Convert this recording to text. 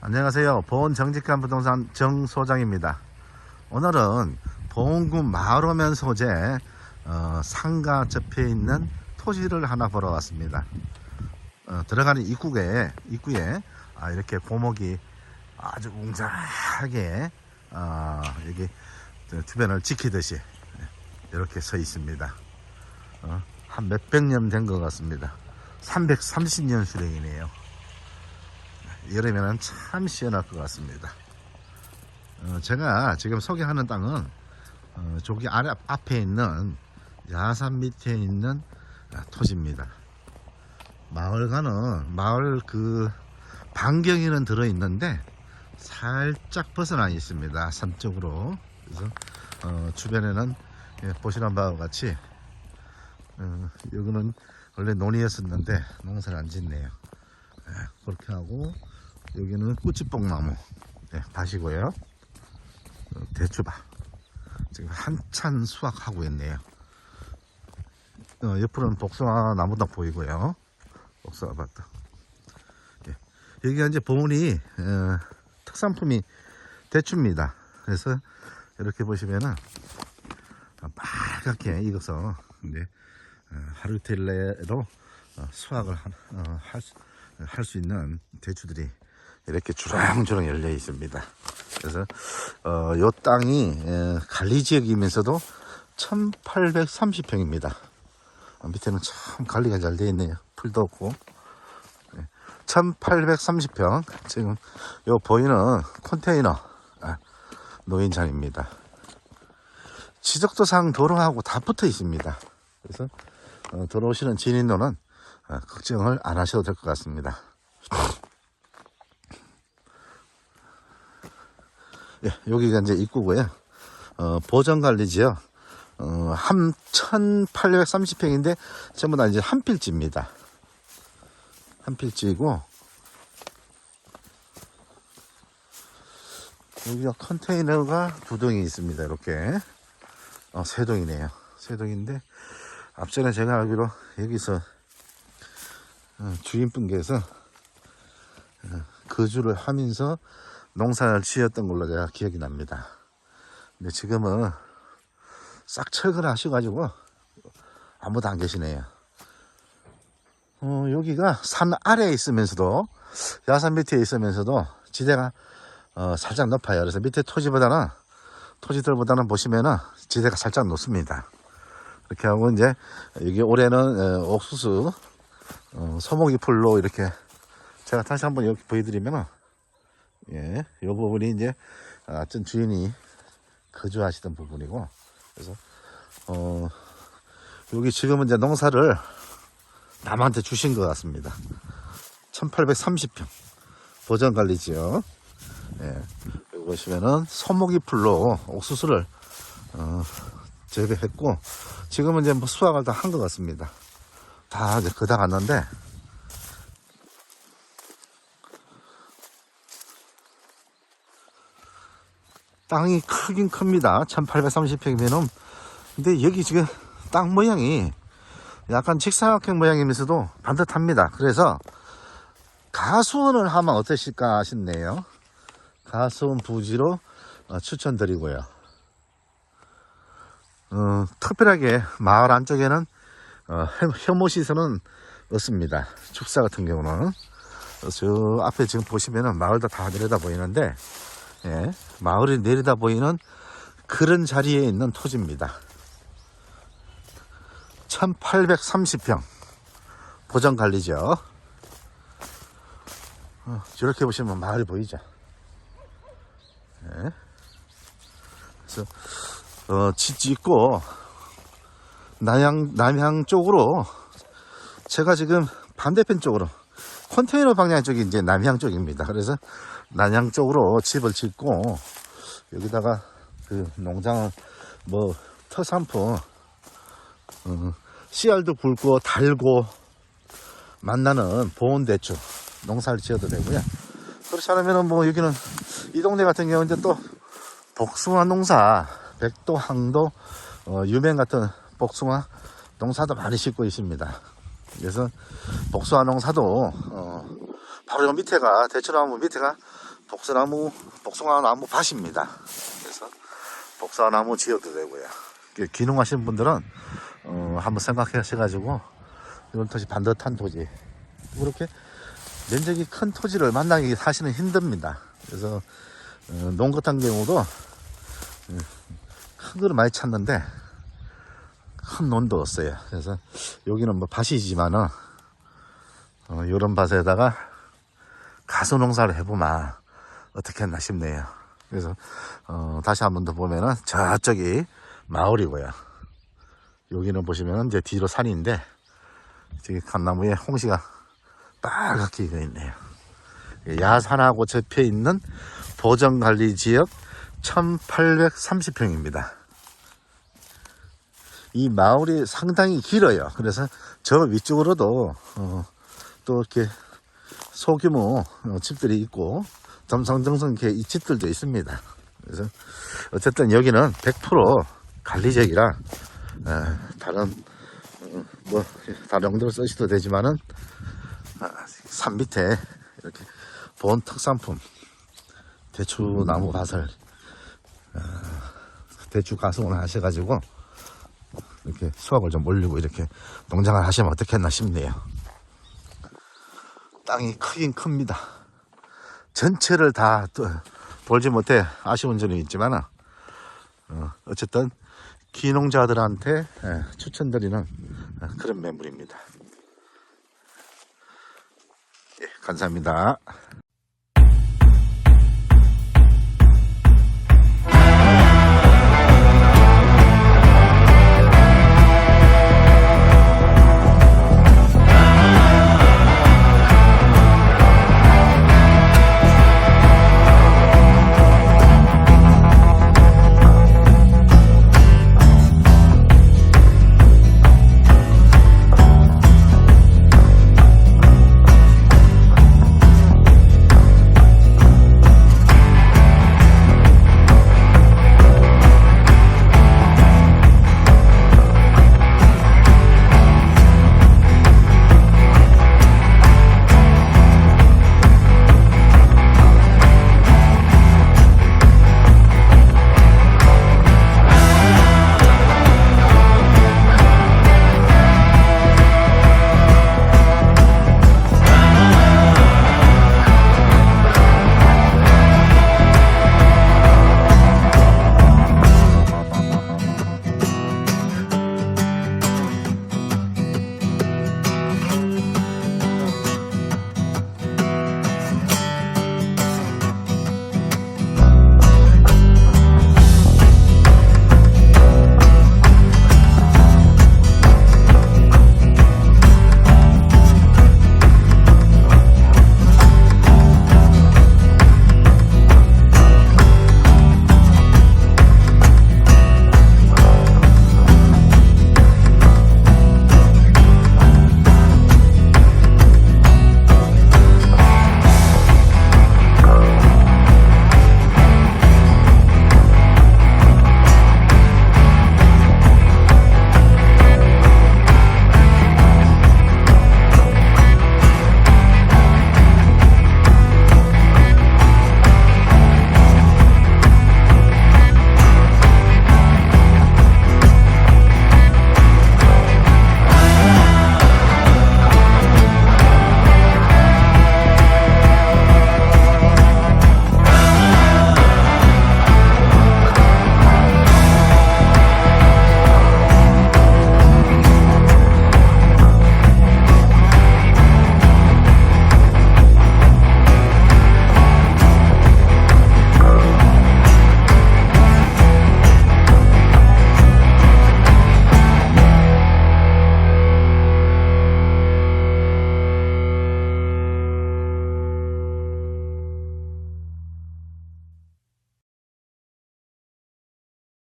안녕하세요. 보은 정직한 부동산 정 소장입니다. 오늘은 보은군 마을오면 소재 어, 상가 접해 있는 토지를 하나 보러 왔습니다. 어, 들어가는 입구에 입구에 아, 이렇게 고목이 아주 웅장하게 어, 여기 주변을 지키듯이 이렇게 서 있습니다. 어, 한 몇백 년 된 것 같습니다. 330년 수령이네요. 여름에는 참 시원할 것 같습니다. 어, 제가 지금 소개하는 땅은 어, 저기 아래 앞에 있는 야산 밑에 있는 아, 토지입니다. 마을과는 마을 그 반경에는 들어 있는데 살짝 벗어나 있습니다. 산 쪽으로. 그래서 어, 주변에는 예, 보시는 바와 같이 어, 여기는 원래 논이었었는데 농사를 안 짓네요. 예, 그렇게 하고 여기는 꾸치뽕나무 네, 밭이고요. 어, 대추밭 지금 한참 수확하고 있네요. 어, 옆으로는 복숭아 나무도 보이고요. 복숭아 밭도. 예, 여기가 이제 보문이 어, 특산품이 대추입니다. 그래서 이렇게 보시면은 빨갛게 익어서 이제 어, 하루 내로 어, 수확을 할수 있는 대추들이 이렇게 주렁주렁 열려 있습니다. 그래서 어, 요 땅이 에, 관리 지역이면서도 1830평입니다. 밑에는 참 관리가 잘 되어 있네요. 풀도 없고. 1830평. 지금 요 보이는 컨테이너 아, 노인장입니다. 지적도상 도로하고 다 붙어 있습니다. 그래서 어, 들어오시는 진인도는 어, 걱정을 안 하셔도 될 것 같습니다. 여기가 이제 입구고요. 어, 보전관리지요. 어, 한 1830평인데 전부 다 이제 한 필지입니다. 한 필지이고 여기가 컨테이너가 두 동이 있습니다. 이렇게 어, 세 동이네요. 세 동인데 앞전에 제가 알기로 여기서 어, 주인분께서 어, 거주를 하면서 농사를 지었던 걸로 제가 기억이 납니다. 근데 지금은 싹 철거를 하셔가지고 아무도 안 계시네요. 어, 여기가 산 아래에 있으면서도 야산 밑에 있으면서도 지대가 어, 살짝 높아요. 그래서 밑에 토지보다는 토지들보다는 보시면은 지대가 살짝 높습니다. 이렇게 하고 이제 여기 올해는 어, 옥수수 어, 소목이 풀로 이렇게 제가 다시 한번 여기 보여드리면은 예, 이 부분이 이제 어떤 주인이 거주하시던 부분이고 그래서 어 여기 지금은 이제 농사를 남한테 주신 것 같습니다. 1830평 보전 관리지요. 예, 여기 보시면은 소목이 풀로 옥수수를 어, 재배했고 지금은 이제 뭐 수확을 다 한 것 같습니다. 다 이제 그다 갔는데 땅이 크긴 큽니다. 1830평이면은. 근데 여기 지금 땅 모양이 약간 직사각형 모양이면서도 반듯합니다. 그래서 가수원을 하면 어떠실까 싶네요. 가수원 부지로 어, 추천드리고요. 어, 특별하게 마을 안쪽에는 어, 혐오 시설은 없습니다. 축사 같은 경우는 저 앞에 지금 보시면은 마을도 다 내려다 보이는데 예, 마을이 내려다 보이는 그런 자리에 있는 토지입니다. 1830평 보전 관리죠. 어, 저렇게 보시면 마을이 보이죠. 예. 그래서 어, 짓 있고 남양 남양 쪽으로 제가 지금 반대편 쪽으로 컨테이너 방향 쪽이 이제 남향 쪽입니다. 그래서 남향 쪽으로 집을 짓고 여기다가 그 농장을 뭐特산품 어, 씨알도 굵고 달고 만나는 보온 대추 농사를 지어도 되고요. 그렇지 않으면은 뭐 여기는 이 동네 같은 경우는 이제 또 복숭아 농사 백도 항도 어, 유명 같은 복숭아 농사도 많이 짓고 있습니다. 그래서 복숭아 농 사도 어, 바로 요 밑에가 대추나무 밑에가 복숭아나무, 복숭아나무 밭입니다. 그래서 복숭아나무 지어도 되고요. 기농하시는 분들은 어, 한번 생각하셔가지고 이런 토지 반듯한 토지 그렇게 면적이 큰 토지를 만나기 사실은 힘듭니다. 그래서 어, 농 같은 경우도 음, 큰 거를 많이 찾는데 큰 논도 없어요. 그래서 여기는 뭐 밭이지만은 어, 이런 밭에다가 가수 농사를 해보면 어떻게 했나 싶네요. 그래서 어, 다시 한 번 더 보면은 저쪽이 마을이고요. 여기는 보시면은 이제 뒤로 산인데 저기 감나무에 홍시가 빨갛게 익어 있네요. 야산하고 접해 있는 보정관리 지역 1830평입니다. 이 마을이 상당히 길어요. 그래서 저 위쪽으로도 어, 또 이렇게 소규모 어, 집들이 있고 점성정성 이렇게 이 집들도 있습니다. 그래서 어쨌든 여기는 100% 관리적이라 에, 다른 어, 뭐 다른 용도로 쓰셔도 되지만은 아, 산 밑에 이렇게 본 특산품 대추 나무 가설 어, 대추 가송을 하셔가지고 이렇게 수확을 좀 올리고 이렇게 농장을 하시면 어떻겠나 싶네요. 땅이 크긴 큽니다. 전체를 다 또- 돌지 못해 아쉬운 점이 있지만 어, 어쨌든 기농자들한테 예, 추천드리는 어, 그런 매물입니다. 예, 감사합니다.